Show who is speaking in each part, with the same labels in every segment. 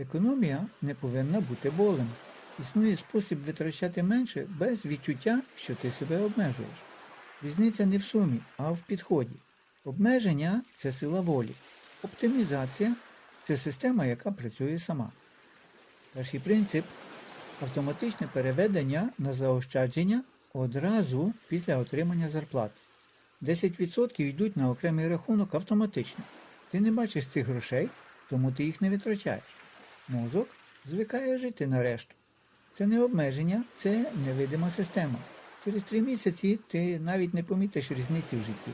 Speaker 1: Економія не повинна бути болем. Існує спосіб витрачати менше без відчуття, що ти себе обмежуєш. Різниця не в сумі, а в підході. Обмеження це сила волі. Оптимізація це система, яка працює сама. Перший принцип автоматичне переведення на заощадження одразу після отримання зарплати. 10% йдуть на окремий рахунок автоматично. Ти не бачиш цих грошей, тому ти їх не витрачаєш. Мозок звикає жити на решту. Це не обмеження, це невидима система. Через три місяці ти навіть не помітиш різниці в житті.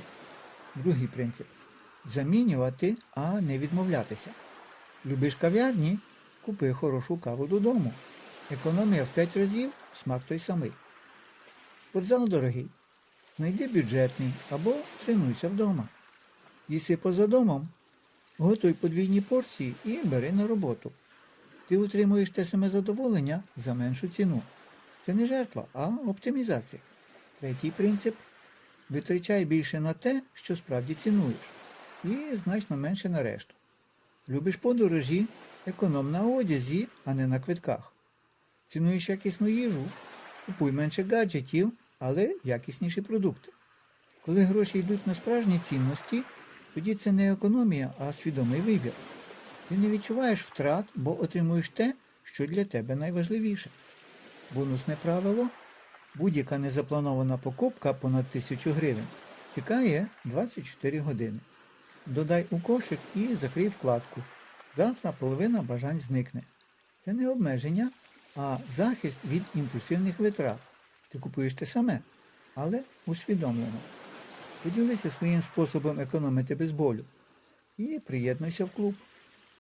Speaker 1: Другий принцип замінювати, а не відмовлятися. Любиш кав'ярні? Купи хорошу каву додому. Економія в 5 разів, смак той самий. Спортзал дорогий. Знайди бюджетний або тренуйся вдома. Їси поза домом, готуй подвійні порції і бери на роботу. Ти отримуєш те саме задоволення за меншу ціну. Це не жертва, а оптимізація. Третій принцип витрачай більше на те, що справді цінуєш, і значно менше на решту. Любиш подорожі, економ на одязі, а не на квитках. Цінуєш якісну їжу, купуй менше гаджетів, але якісніші продукти. Коли гроші йдуть на справжні цінності, тоді це не економія, а свідомий вибір. Ти не відчуваєш втрат, бо отримуєш те, що для тебе найважливіше. Бонусне правило будь-яка незапланована покупка понад 1000 гривень чекає 24 години. Додай у кошик і закрий вкладку. Завтра половина бажань зникне. Це не обмеження, а захист від імпульсивних витрат. Ти купуєш те саме, але усвідомлено. Поділися своїм способом економити без болю і приєднуйся в клуб.